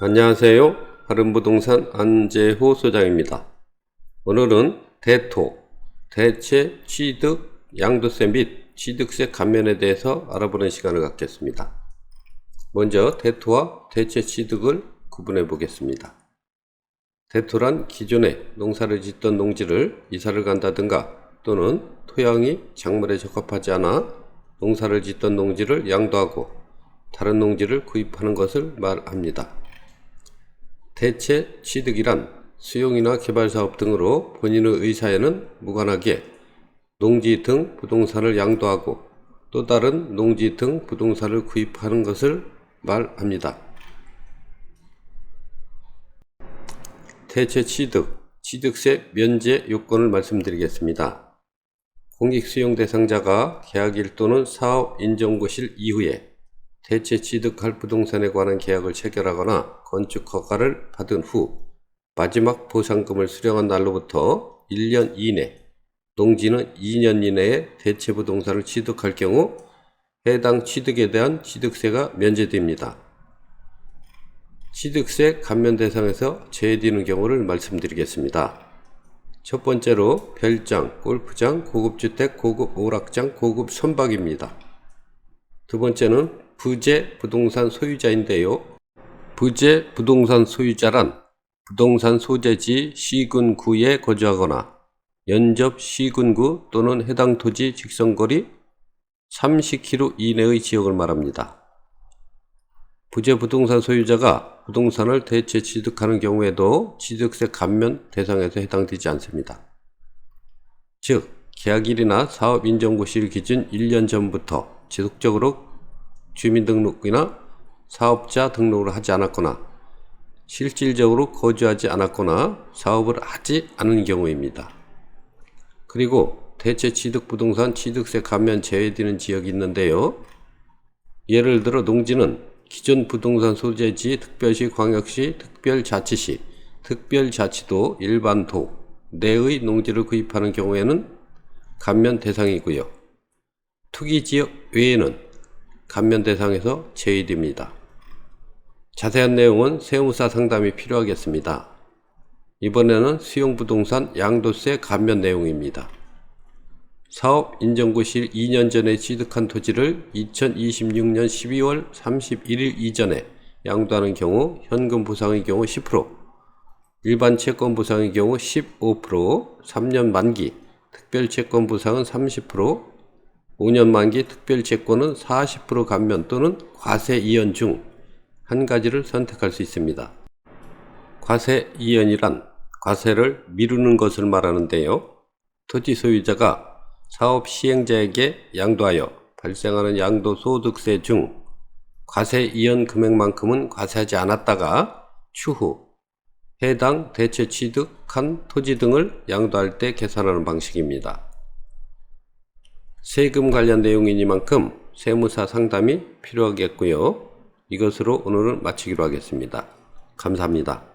안녕하세요. 하른부동산 안재호 소장입니다. 오늘은 대토, 대체 취득, 양도세 및 취득세 감면에 대해서 알아보는 시간을 갖겠습니다. 먼저 대토와 대체 취득을 구분해 보겠습니다. 대토란 기존에 농사를 짓던 농지를 이사를 간다든가 또는 토양이 작물에 적합하지 않아 농사를 짓던 농지를 양도하고 다른 농지를 구입하는 것을 말합니다. 대체 취득이란 수용이나 개발 사업 등으로 본인의 의사에는 무관하게 농지 등 부동산을 양도하고 또 다른 농지 등 부동산을 구입하는 것을 말합니다. 대체 취득, 취득세 면제 요건을 말씀드리겠습니다. 공익 수용 대상자가 계약일 또는 사업 인정고실 이후에 대체 취득할 부동산에 관한 계약을 체결하거나 건축 허가를 받은 후 마지막 보상금을 수령한 날로부터 1년 이내, 농지는 2년 이내에 대체 부동산을 취득할 경우 해당 취득에 대한 취득세가 면제됩니다. 취득세 감면 대상에서 제외되는 경우를 말씀드리겠습니다. 첫 번째로 별장, 골프장, 고급주택, 고급 오락장, 고급 선박입니다. 두 번째는 부재 부동산 소유자인데요. 부재 부동산 소유자란 부동산 소재지 시군 구에 거주하거나 연접 시군구 또는 해당 토지 직선거리 30km 이내의 지역을 말합니다. 부재 부동산 소유자가 부동산을 대체 취득하는 경우에도 취득세 감면 대상에서 해당되지 않습니다. 즉, 계약일이나 사업 인정고시일 기준 1년 전부터 지속적으로 주민등록이나 사업자 등록을 하지 않았거나 실질적으로 거주하지 않았거나 사업을 하지 않은 경우입니다. 그리고 대체 취득 부동산 취득세 감면 제외되는 지역이 있는데요. 예를 들어 농지는 기존 부동산 소재지 특별시, 광역시, 특별자치시, 특별자치도, 일반도 내의 농지를 구입하는 경우에는 감면 대상이고요. 투기지역 외에는 감면 대상에서 제외됩니다. 자세한 내용은 세무사 상담이 필요하겠습니다. 이번에는 수용부동산 양도세 감면 내용입니다. 사업 인정고실 2년 전에 취득한 토지를 2026년 12월 31일 이전에 양도하는 경우 현금 보상의 경우 10%, 일반 채권 보상의 경우 15%, 3년 만기 특별 채권 보상은 30%, 5년 만기 특별 채권은 40% 감면 또는 과세 이연 중 한 가지를 선택할 수 있습니다. 과세 이연이란 과세를 미루는 것을 말하는데요. 토지 소유자가 사업 시행자에게 양도하여 발생하는 양도소득세 중 과세 이연 금액만큼은 과세하지 않았다가 추후 해당 대체 취득한 토지 등을 양도할 때 계산하는 방식입니다. 세금 관련 내용이니만큼 세무사 상담이 필요하겠고요. 이것으로 오늘은 마치기로 하겠습니다. 감사합니다.